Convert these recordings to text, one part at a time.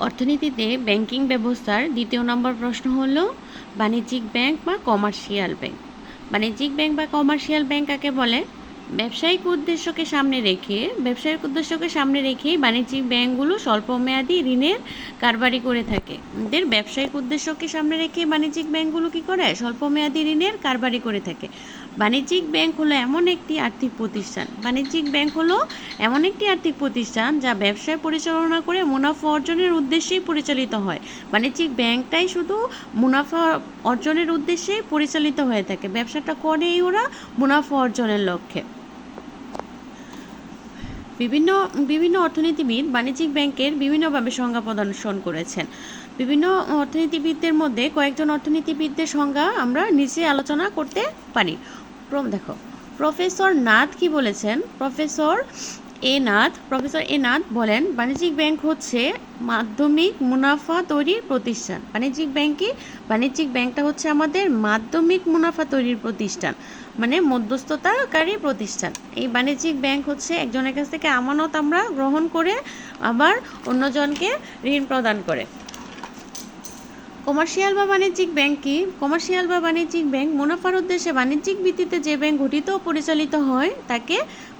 অর্থনীতিতে ব্যাংকিং ব্যবস্থার দ্বিতীয় নম্বর প্রশ্ন হল, বাণিজ্যিক ব্যাংক বা কমার্শিয়াল ব্যাংক। বাণিজ্যিক ব্যাংক বা কমার্শিয়াল ব্যাংক কাকে বলে? ব্যবসায়িক উদ্দেশ্যকে সামনে রেখে, ব্যবসায়িক উদ্দেশ্যকে সামনে রেখেই বাণিজ্যিক ব্যাংকগুলো স্বল্প স্বল্পমেয়াদী ঋণের কারবারি করে থাকে। এদের ব্যবসায়িক উদ্দেশ্যকে সামনে রেখে বাণিজ্যিক ব্যাংকগুলো কি করে? স্বল্পমেয়াদী ঋণের কারবারি করে থাকে। বাণিজ্যিক ব্যাংক হলো এমন একটি আর্থিক প্রতিষ্ঠান। বাণিজ্যিক ব্যাংক হলো এমন একটি আর্থিক প্রতিষ্ঠান যা ব্যবসায় পরিচালনা করে মুনাফা অর্জনের উদ্দেশ্যেই পরিচালিত হয়। বাণিজ্যিক ব্যাংকটাই শুধু মুনাফা অর্জনের উদ্দেশ্যেই পরিচালিত হয়ে থাকে। ব্যবসাটা করেই ওরা মুনাফা অর্জনের লক্ষ্যে। বিভিন্ন বিভিন্ন অর্থনীতিবিদ বাণিজ্যিক ব্যাংকের বিভিন্নভাবে সংজ্ঞা প্রদর্শন করেছেন। বিভিন্ন অর্থনীতিবিদদের মধ্যে কয়েকজন অর্থনীতিবিদদের সংজ্ঞা আমরা নিচে আলোচনা করতে পারি। দেখো, প্রফেসর নাথ কি বলেছেন? Professor A Nath, professor A Nath বলেন, বাণিজ্যিক ব্যাংক হচ্ছে মাধ্যমিক মুনাফা তৈরির প্রতিষ্ঠান। বাণিজ্যিক ব্যাংক কি বাণিজ্যিক ব্যাংকটা হচ্ছে আমাদের মাধ্যমিক মুনাফা তৈরির প্রতিষ্ঠান। মানে মধ্যস্থতাকারী প্রতিষ্ঠান। এই বাণিজ্যিক ব্যাংক হচ্ছে একজনের কাছ থেকে আমানত আমরা গ্রহণ করে আবার অন্যজনকে ঋণ প্রদান করে। কমার্শিয়াল বা বাণিজ্যিক ব্যাংক কি? কমার্শিয়াল বা বাণিজ্যিক ব্যাংক মুনাফার উদ্দেশ্যে বাণিজ্যিক ভিত্তিতে যে ব্যাংক গঠিত ও পরিচালিত হয়, তাকে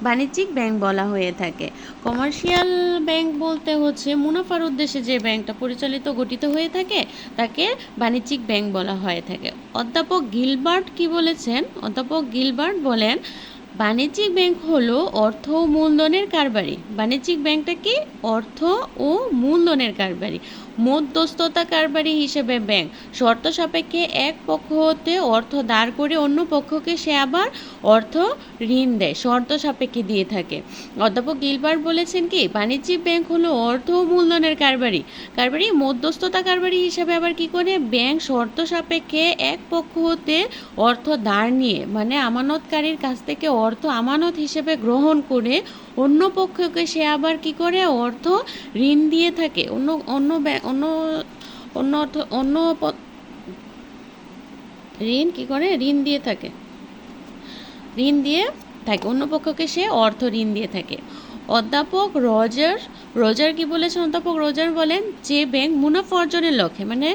বাণিজ্যিক ব্যাংক বলা হয়ে থাকে। কমার্শিয়াল ব্যাংক বলতে হচ্ছে মুনাফার উদ্দেশ্যে যে ব্যাংকটা পরিচালিত গঠিত হয়ে থাকে, তাকে বাণিজ্যিক ব্যাংক বলা হয়ে থাকে। অধ্যাপক গিলবার্ট কি বলেছেন? অধ্যাপক গিলবার্ট বলেন, বাণিজ্যিক ব্যাংক হলো অর্থ ও মূলধনের কারবারি। বাণিজ্যিক ব্যাংকটা কি? অর্থ ও মূলধনের কারবারি। মধ্যস্থতা কারবারি হিসেবে ব্যাংক। শর্ত সাপেক্ষে এক পক্ষ হতে অর্থ দাঁড় করে অন্য পক্ষকে সে আবার অর্থ ঋণ দেয়, শর্ত সাপেক্ষে দিয়ে থাকে। অধ্যাপক গিলবার্ট বলেছেন কি, বাণিজ্যিক ব্যাংক হলো অর্থ মূলধনের কারবারি। কারবারি মধ্যস্থতা কারবারি হিসাবে আবার কি করে? ব্যাংক শর্ত সাপেক্ষে এক পক্ষ হতে অর্থ ধার নিয়ে মানে আমানতকারীর কাছ থেকে অর্থ আমানত হিসেবে গ্রহণ করে অন্য পক্ষকে সে আবার কি করে? অর্থ ঋণ দিয়ে থাকে। অন্য অন্য অন্য অন্য অর্থ, অন্য ঋণ কি করে? ঋণ দিয়ে থাকে। ঋণ দিয়ে থাকে। অন্য পক্ষকে সে অর্থ ঋণ দিয়ে থাকে। অধ্যাপক রজার রজার কি বলেছেন? অধ্যাপক রজার বলেন যে ব্যাংক মুনাফা অর্জনের লক্ষ্যে মানে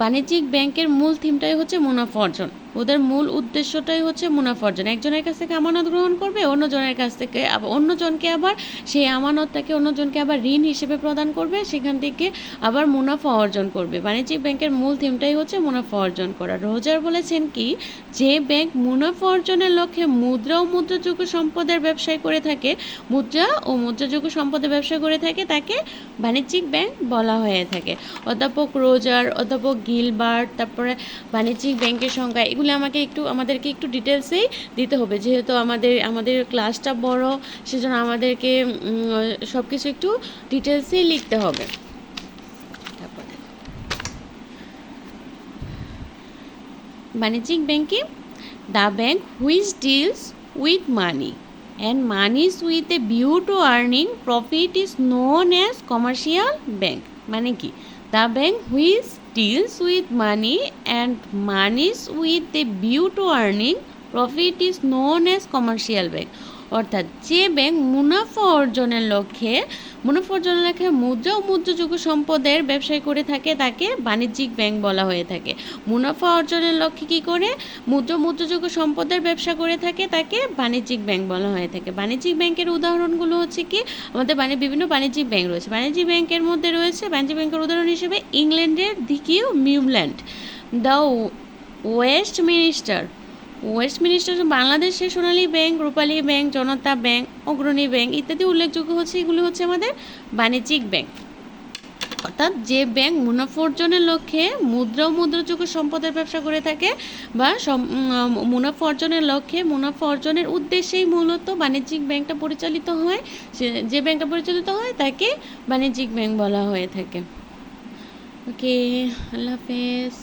বাণিজ্যিক ব্যাংকের মূল থিমটাই হচ্ছে মুনাফা অর্জন। ওদের মূল উদ্দেশ্যটাই হচ্ছে মুনাফা অর্জন। একজনের কাছ থেকে আমানত গ্রহণ করবে, অন্যজনের কাছ থেকে আবার অন্যজনকে আবার সেই আমানতটাকে অন্যজনকে আবার ঋণ হিসেবে প্রদান করবে, সেখান থেকে আবার মুনাফা অর্জন করবে। বাণিজ্যিক ব্যাংকের মূল থিমটাই হচ্ছে মুনাফা অর্জন করা। রোজার বলেছেন কি, যে ব্যাংক মুনাফা অর্জনের লক্ষ্যে মুদ্রা ও মুদ্রাযোগ্য সম্পদের ব্যবসায় করে থাকে, মুদ্রা ও মুদ্রাযোগ্য সম্পদের ব্যবসা করে থাকে, তাকে বাণিজ্যিক ব্যাংক বলা হয়ে থাকে। অধ্যাপক রোজার, অধ্যাপক গিলবার্ট, তারপরে বাণিজ্যিক ব্যাংকের সংখ্যা এগুলো আমাকে একটু, আমাদেরকে একটু ডিটেলসেই দিতে হবে। যেহেতু আমাদের আমাদের ক্লাসটা বড়, সেজন্য আমাদেরকে সব কিছু একটু ডিটেলসেই লিখতে হবে। বাণিজ্যিক ব্যাংকে, the bank which deals with money. And monies with a view to earning profit is known as commercial bank. মানে কি? The bank which deals with money and monies with a view to earning profit is known as commercial bank. অর্থাৎ যে bank মুনাফা অর্জনের লক্ষ্যে, মুনাফা অর্জনের লক্ষ্যে মুদ্রা ও মুদ্রাযোগ্য সম্পদের ব্যবসায় করে থাকে, তাকে বাণিজ্যিক ব্যাংক বলা হয়ে থাকে। মুনাফা অর্জনের লক্ষ্যে কী করে? মুদ্রা মুদ্রাযোগ্য সম্পদের ব্যবসা করে থাকে, তাকে বাণিজ্যিক ব্যাংক বলা হয়ে থাকে। বাণিজ্যিক ব্যাংকের উদাহরণগুলো হচ্ছে কি? আমাদের বিভিন্ন বাণিজ্যিক ব্যাংক রয়েছে। বাণিজ্যিক ব্যাংকের মধ্যে রয়েছে, বাণিজ্যিক ব্যাংকের উদাহরণ হিসেবে ইংল্যান্ডের দিকিউ Midland, the Westminster Westminster বাংলাদেশের Sonali bank, Rupali bank, Janata bank, Agrani bank ইত্যাদি উল্লেখযোগ্য হচ্ছে, এগুলো হচ্ছে আমাদের বাণিজ্যিক ব্যাংক। অর্থাৎ যে ব্যাংক মুনাফা অর্জনের লক্ষ্যে মুদ্রা ও মুদ্রাযোগ্য সম্পদের ব্যবসা করে থাকে বা মুনাফা অর্জনের লক্ষ্যে মুনাফা অর্জনের উদ্দেশ্যেই মূলত বাণিজ্যিক ব্যাংকটা পরিচালিত হয় যে ব্যাংকটা পরিচালিত হয় তাকে বাণিজ্যিক ব্যাংক বলা হয়ে থাকে। ওকে আল্লাহ হাফেজ।